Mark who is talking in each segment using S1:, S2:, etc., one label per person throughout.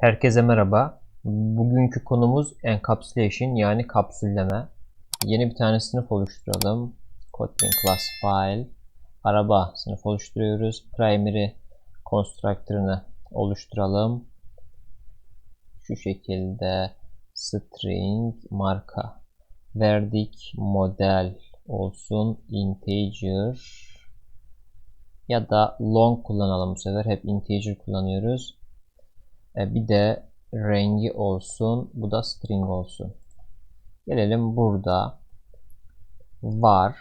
S1: Herkese merhaba. Bugünkü konumuz encapsulation yani kapsülleme. Yeni bir tane sınıf oluşturalım. Kotlin class file. Araba sınıf oluşturuyoruz. Primary constructor'ını oluşturalım. Şu şekilde string marka verdik. Model olsun integer ya da long kullanalım bu sefer. Hep integer kullanıyoruz. E, bir de rengi olsun. Bu da string olsun. Gelelim burada var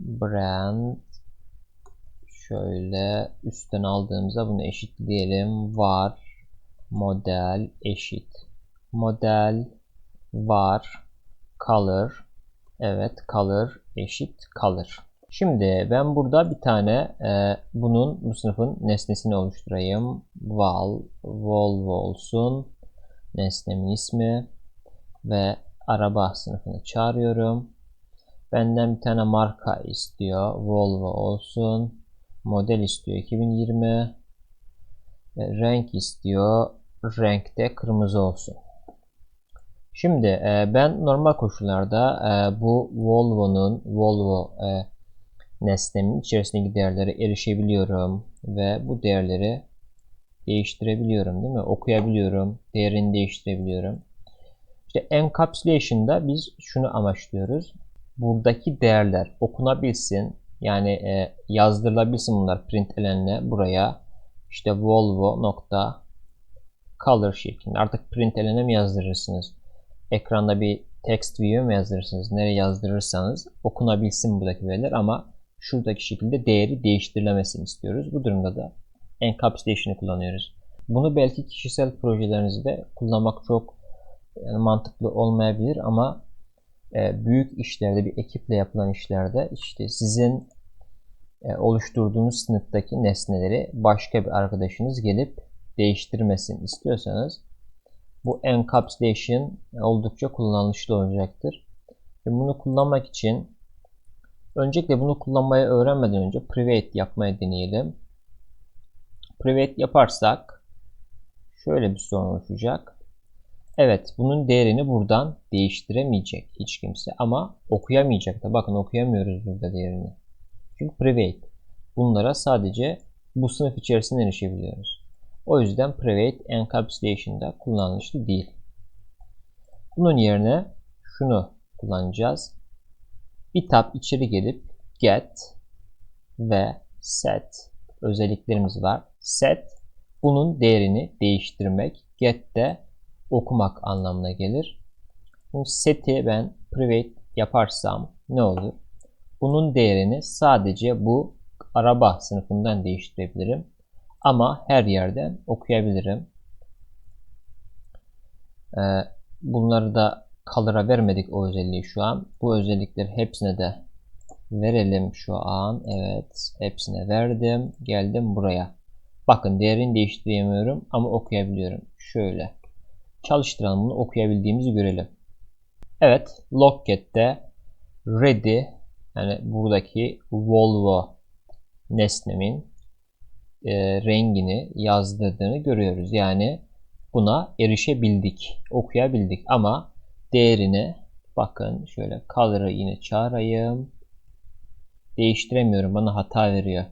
S1: brand şöyle üstten aldığımızda bunu eşitleyelim. Var model eşit. Model var color evet color eşit color. Şimdi ben burada bir tane e, bunun bu sınıfın nesnesini oluşturayım. Val, Volvo olsun. Nesnemin ismi ve araba sınıfını çağırıyorum. Benden bir tane marka istiyor. Volvo olsun. Model istiyor 2020. E, renk istiyor. Renkte kırmızı olsun. Şimdi e, ben normal koşullarda e, bu Volvo'nun Volvo e, nesnemin içerisindeki değerlere erişebiliyorum ve bu değerleri değiştirebiliyorum değil mi? Okuyabiliyorum, değerini değiştirebiliyorum. İşte encapsulation'da biz şunu amaçlıyoruz. Buradaki değerler okunabilsin, yani e, yazdırılabilsin bunlar println'le buraya işte Volvo nokta color şeklinde. Artık println'e mi yazdırırsınız? Ekranda bir text view mi yazdırırsınız? Nereye yazdırırsanız okunabilsin buradaki veriler ama şuradaki şekilde değeri değiştirilemesini istiyoruz. Bu durumda da encapsulation'ı kullanıyoruz. Bunu belki kişisel projelerinizde kullanmak çok yani mantıklı olmayabilir ama e, büyük işlerde bir ekiple yapılan işlerde işte sizin e, oluşturduğunuz sınıftaki nesneleri başka bir arkadaşınız gelip değiştirmesin istiyorsanız bu encapsulation oldukça kullanışlı olacaktır. Ve bunu kullanmak için Öncelikle bunu kullanmayı öğrenmeden önce private yapmayı deneyelim. Private yaparsak şöyle bir sorun oluşacak. Evet bunun değerini buradan değiştiremeyecek hiç kimse ama okuyamayacak da bakın okuyamıyoruz burada değerini. Çünkü private. Bunlara sadece bu sınıf içerisinde erişebiliyoruz. O yüzden private encapsulation'da kullanışlı değil. Bunun yerine şunu kullanacağız bir tab içeri gelip get ve set özelliklerimiz var. Set bunun değerini değiştirmek. Get de okumak anlamına gelir. Bu seti ben private yaparsam ne olur? Bunun değerini sadece bu araba sınıfından değiştirebilirim. Ama her yerden okuyabilirim. Ee, bunları da color'a vermedik o özelliği şu an. Bu özellikleri hepsine de verelim şu an. Evet hepsine verdim. Geldim buraya. Bakın değerini değiştiremiyorum ama okuyabiliyorum. Şöyle. Çalıştıralım bunu okuyabildiğimizi görelim. Evet Locket'te ready yani buradaki Volvo nesnemin e, rengini yazdırdığını görüyoruz. Yani buna erişebildik, okuyabildik ama değerine bakın şöyle color'ı yine çağırayım. Değiştiremiyorum. Bana hata veriyor.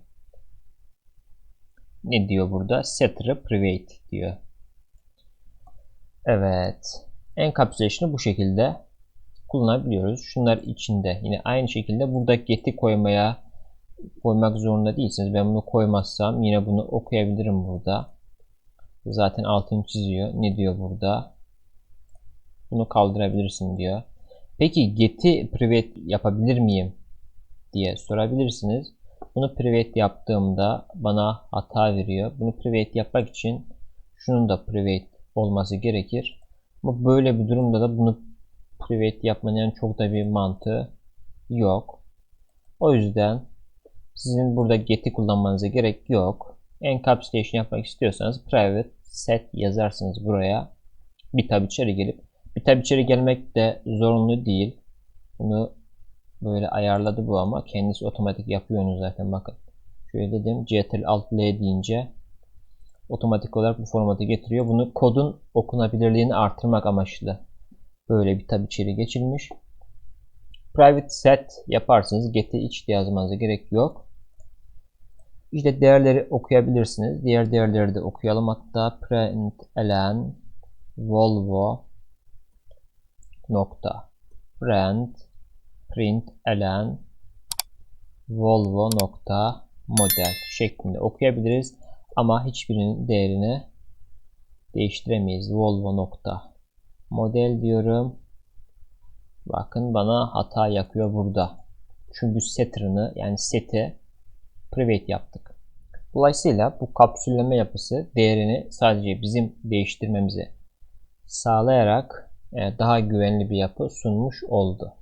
S1: Ne diyor burada? Setter private diyor. Evet. Encapsulation'ı bu şekilde kullanabiliyoruz. Şunlar içinde. Yine aynı şekilde burada get'i koymaya koymak zorunda değilsiniz. Ben bunu koymazsam yine bunu okuyabilirim burada. Zaten altını çiziyor. Ne diyor burada? Bunu kaldırabilirsin diyor. Peki get'i private yapabilir miyim diye sorabilirsiniz. Bunu private yaptığımda bana hata veriyor. Bunu private yapmak için şunun da private olması gerekir. Ama böyle bir durumda da bunu private yapmanın çok da bir mantığı yok. O yüzden sizin burada get'i kullanmanıza gerek yok. Encapsulation yapmak istiyorsanız private set yazarsınız buraya. Bir tab içeri gelip tabi içeri gelmek de zorunlu değil. Bunu böyle ayarladı bu ama kendisi otomatik yapıyor zaten bakın. Şöyle dedim Ctrl Alt L deyince otomatik olarak bu formatı getiriyor. Bunu kodun okunabilirliğini artırmak amaçlı böyle bir tab içeri geçilmiş. Private set yaparsınız. Get'i iç yazmanıza gerek yok. İşte değerleri okuyabilirsiniz. Diğer değerleri de okuyalım. Hatta println volvo nokta print println volvo nokta model şeklinde okuyabiliriz. Ama hiçbirinin değerini değiştiremeyiz. Volvo nokta model diyorum. Bakın bana hata yakıyor burada. Çünkü setter'ını yani seti private yaptık. Dolayısıyla bu kapsülleme yapısı değerini sadece bizim değiştirmemizi sağlayarak daha güvenli bir yapı sunmuş oldu.